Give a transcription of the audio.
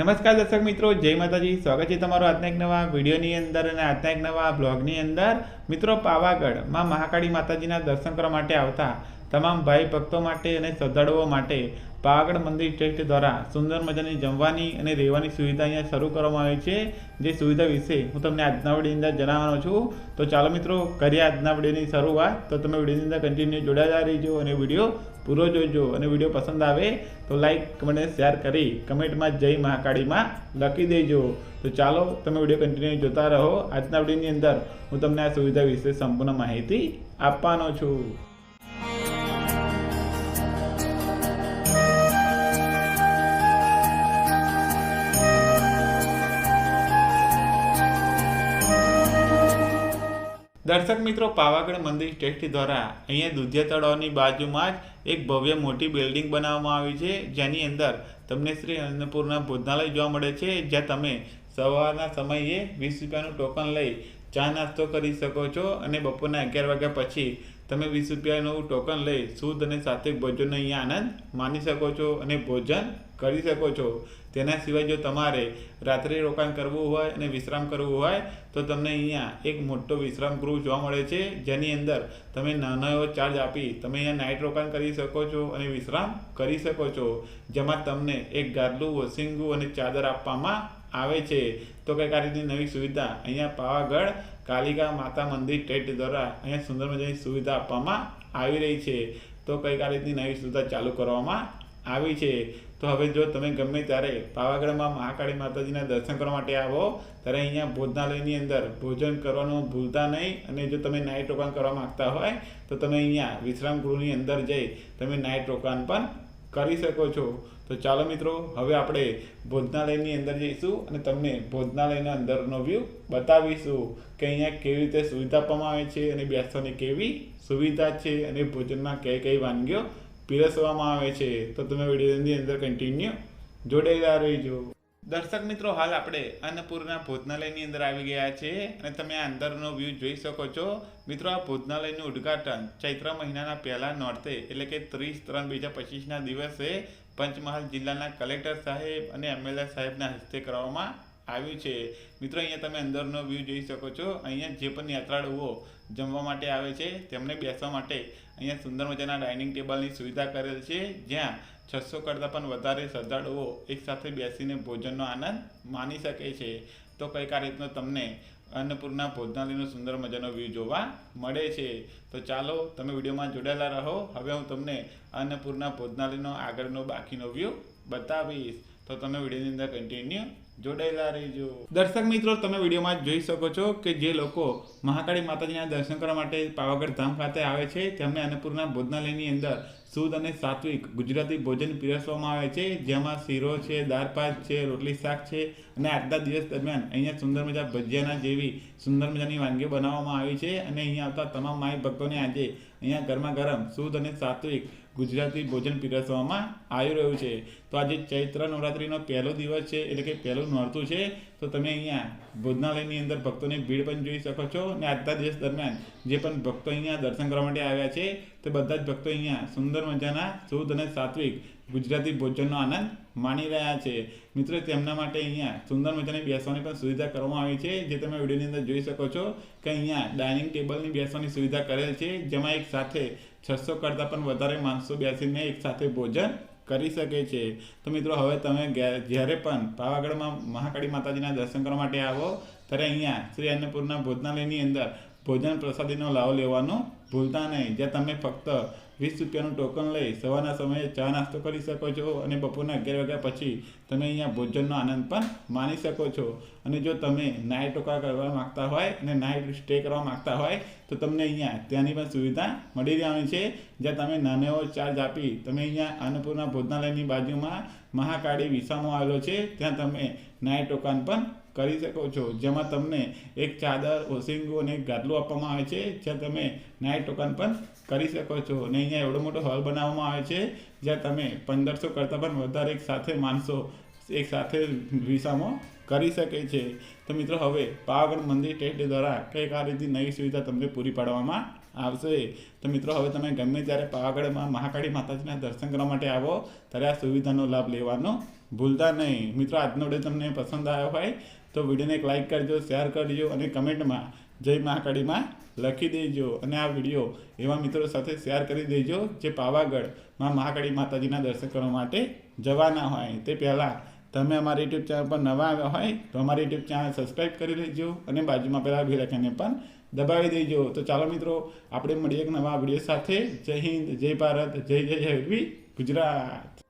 નમસ્કાર દર્શક મિત્રો, જય માતાજી. સ્વાગત છે તમારું આજના એક નવા વિડીયોની અંદર અને આજના એક નવા બ્લોગની અંદર. મિત્રો પાવાગઢમાં મહાકાળી માતાજીના દર્શન કરવા માટે આવતા તમામ ભાઈ ભક્તો માટે અને શ્રદ્ધાળુઓ માટે પાવાગઢ મંદિર ટ્રસ્ટ દ્વારા સુંદર મજાની જમવાની અને રહેવાની સુવિધા અહીંયા શરૂ કરવામાં આવી છે. જે સુવિધા વિશે હું તમને આજના વિડીયોની અંદર જણાવવાનો છું. તો ચાલો મિત્રો, કરીએ આજના વિડીયોની શરૂઆત. તો તમે વિડીયોની અંદર કન્ટિન્યુ જોડાયેલા રહીજો અને વીડિયો પૂરો જોજો અને વીડિયો પસંદ આવે તો લાઈક કમેન્ટ શેર કરી કમેન્ટમાં જય મહાકાળીમાં લખી દેજો. તો ચાલો તમે વીડિયો કન્ટિન્યુ જોતા રહો. આજના વિડીયોની અંદર હું તમને આ સુવિધા વિશે સંપૂર્ણ માહિતી આપવાનો છું. દર્શક મિત્રો, પાવાગઢ મંદિર ટ્રસ્ટ દ્વારા અહીંયા દુધિયા તળાવની બાજુમાં જ એક ભવ્ય મોટી બિલ્ડિંગ બનાવવામાં આવી છે, જેની અંદર તમને શ્રી અન્નપૂર્ણા ભોજનાલય જોવા મળે છે, જ્યાં તમે સવારના સમયે વીસ રૂપિયાનું ટોકન લઈ ચા નાસ્તો કરી શકો છો અને બપોરના અગિયાર વાગ્યા પછી તમે વીસ રૂપિયાનું ટોકન લઈ શુદ્ધ અને સાત્વિક ભોજનનો અહીંયા આનંદ માણી શકો છો અને ભોજન કરી શકો છો. તેના સિવાય જો તમારે રાત્રે રોકાણ કરવું હોય અને વિશ્રામ કરવું હોય, તો તમને અહીંયા એક મોટો વિશ્રામ ગૃહ જોવા મળે છે, જેની અંદર તમે નાનો એવો ચાર્જ આપી તમે અહીંયા નાઇટ રોકાણ કરી શકો છો અને વિશ્રામ કરી શકો છો. જેમાં તમને એક ગાદલું વોશિંગુ અને ચાદર આપવામાં આવે છે. તો કંઈક આ રીતની નવી સુવિધા. અહીંયા પાવાગઢ, કાલિકા માતા મંદિર ટેટ દ્વારા અહીંયા સુંદર મજાની સુવિધા આપવામાં આવી રહી છે. તો કંઈક આ રીતની નવી સુવિધા ચાલુ કરવામાં આવી છે. તો હવે જો તમે ગમે ત્યારે પાવાગઢમાં મહાકાળી માતાજીના દર્શન કરવા માટે આવો, ત્યારે અહીંયા ભોજનાલયની અંદર ભોજન કરવાનું ભૂલતા નહીં. અને જો તમે નાઇટ રોકાણ કરવા માગતા હોય, તો તમે અહીંયા વિશ્રામ ગૃહની અંદર જઈ તમે નાઇટ રોકાણ પણ કરી શકો છો. તો ચાલો મિત્રો, હવે આપણે ભોજનાલયની અંદર જઈશું અને તમને ભોજનાલયના અંદરનો વ્યૂ બતાવીશું કે અહીંયા કેવી રીતે સુવિધા આપવામાં આવે છે અને બેસવાની કેવી સુવિધા છે અને ભોજનમાં કઈ કઈ વાનગીઓ પીરસવામાં આવે છે. તો તમે વિડીયોની અંદર કન્ટિન્યુ જોડાયેલા રહીજો. દર્શક મિત્રો, હાલ આપણે અન્નપૂર્ણા ભોજનાલયની અંદર આવી ગયા છે અને તમે આ અંદરનો વ્યૂ જોઈ શકો છો. મિત્રો, આ ભોજનાલયનું ઉદ્ઘાટન ચૈત્ર મહિનાના પહેલા નોર્તે એટલે કે ત્રીસ ત્રણ બે હજાર પચીસના દિવસે પંચમહાલ જિલ્લાના કલેક્ટર સાહેબ અને એમએલએ સાહેબના હસ્તે કરવામાં આવ્યું છે. મિત્રો, અહીંયા તમે અંદરનો વ્યૂ જોઈ શકો છો. અહીંયા જે પણ યાત્રાળુઓ જમવા માટે આવે છે, તેમને બેસવા માટે અહીંયા સુંદર મજાના ડાઇનિંગ ટેબલની સુવિધા કરેલ છે, જ્યાં છસો કરતાં પણ વધારે શ્રદ્ધાળુઓ એકસાથે બેસીને ભોજનનો આનંદ માણી શકે છે. તો કંઈક આ રીતનો તમને અન્નપૂર્ણા ભોજનાલયનો સુંદર મજાનો વ્યૂ જોવા મળે છે. તો ચાલો, તમે વિડીયોમાં જોડાયેલા રહો. હવે હું તમને અન્નપૂર્ણા ભોજનાલયનો આગળનો બાકીનો વ્યૂ બતાવીશ. તો તમે વિડીયોની અંદર કન્ટિન્યુ જોડાયેલા રહેજો. દર્શક મિત્રો, તમે વિડીયોમાં જોઈ શકો છો કે જે લોકો મહાકાળી માતાજીના દર્શન કરવા માટે પાવાગઢ ધામ ખાતે આવે છે, તેમને અન્નપૂર્ણા ભોજનાલયની અંદર શુદ્ધ અને સાત્વિક ગુજરાતી ભોજન પીરસવામાં આવે છે, જેમાં શીરો છે, દાળ ભાત છે, રોટલી શાક છે અને આજના દિવસ દરમિયાન અહીંયા સુંદર મજા ભજીયાના જેવી સુંદર મજાની વાનગીઓ બનાવવામાં આવી છે અને અહીંયા આવતા તમામ માય ભક્તોને આજે અહીંયા ગરમા ગરમ શુદ્ધ અને સાત્વિક ગુજરાતી ભોજન પીરસવામાં આવી રહ્યું છે. તો આજે ચૈત્ર નવરાત્રિનો પહેલો દિવસ છે, એટલે કે પહેલું નોરતું છે. તો તમે અહીંયા ભોજનાલયની અંદર ભક્તોની ભીડ પણ જોઈ શકો છો અને આજના દિવસ દરમિયાન જે પણ ભક્તો અહીંયા દર્શન કરવા માટે આવ્યા છે, તે બધા જ ભક્તો અહીંયા સુંદર મજાના શુદ્ધ અને સાત્વિક ગુજરાતી ભોજનનો આનંદ માણી રહ્યા છે. મિત્રો, તેમના માટે અહીંયા સુંદર મજાની બેસવાની પણ સુવિધા કરવામાં આવી છે, જે તમે વિડીયોની અંદર જોઈ શકો છો કે અહીંયા ડાઇનિંગ ટેબલની બેસવાની સુવિધા કરેલ છે, જેમાં એક સાથે છસો કરતાં પણ વધારે માણસો બેસીને એક સાથે ભોજન કરી શકે છે. તો મિત્રો, હવે તમે જ્યારે પણ પાવાગઢમાં મહાકાળી માતાજીના દર્શન કરવા માટે આવો, ત્યારે અહીંયા શ્રી અન્નપૂર્ણા ભોજનાલયની અંદર ભોજન પ્રસાદીનો લાવો લેવાનો ભૂલતા નહીં. જ્યાં તમે ફક્ત વીસ રૂપિયાનું ટોકન લઈ સવારના સમયે ચા નાસ્તો કરી શકો છો અને બપોરના અગિયાર વાગ્યા પછી તમે અહીંયા ભોજનનો આનંદ પણ માણી શકો છો. અને જો તમે નાઇટ રોકા કરવા માગતા હોય અને નાઇટ સ્ટે કરવા માગતા હોય, તો તમને અહીંયા ત્યાંની પણ સુવિધા મળી રહેવાની છે. જ્યાં તમે નાનો ચાર્જ આપી તમે અહીંયા અન્નપૂર્ણા ભોજનાલયની બાજુમાં મહાકાળી વિસામો આવેલો છે. ત્યાં તમે નાઇટ રોકાણ પણ કરી શકો છો. જેમાં તમને એક ચાદર ઓસિંગો અને એક ગાદલું આપવામાં આવે છે. જ્યાં તમે નાઇટ ટોકન પણ કરી શકો છો. અને અહીંયા એવડો મોટો હોલ બનાવવામાં આવે છે, જ્યાં તમે પંદરસો કરતાં પણ વધારે એક સાથે માણસો એક સાથે વિસામો કરી શકે છે. તો મિત્રો, હવે પાવાગઢ મંદિર ટેસ્ટ દ્વારા કંઈક આ રીતની નવી સુવિધા તમને પૂરી પાડવામાં આવશે. તો મિત્રો, હવે તમે ગમે ત્યારે પાવાગઢમાં મહાકાળી માતાજીના દર્શન કરવા માટે આવો, ત્યારે આ સુવિધાનો લાભ લેવાનો ભૂલતા નહીં. મિત્રો, આજનો ડે તમને પસંદ આવ્યો હોય તો વિડીયોને એક લાઇક કરજો શેર કરજો અને કમેન્ટમાં જય મહાકાળીમાં લખી દેજો અને આ વીડિયો એવા મિત્રો સાથે શેર કરી દેજો જે પાવાગઢમાં મહાકાળી માતાજીના દર્શન કરવા માટે જવાના હોય. તે પહેલાં તમે અમારી યુટ્યુબ ચેનલ પર નવા આવ્યા હોય તો અમારી યુટ્યુબ ચેનલ સબસ્ક્રાઈબ કરી લેજો અને બાજુમાં પહેલાં બેલ લખીને પણ દબાવી દેજો. તો ચાલો મિત્રો, આપણે મળીએ એક નવા વીડિયો સાથે. જય હિન્દ, જય ભારત, જય જય જય ગુજરાત.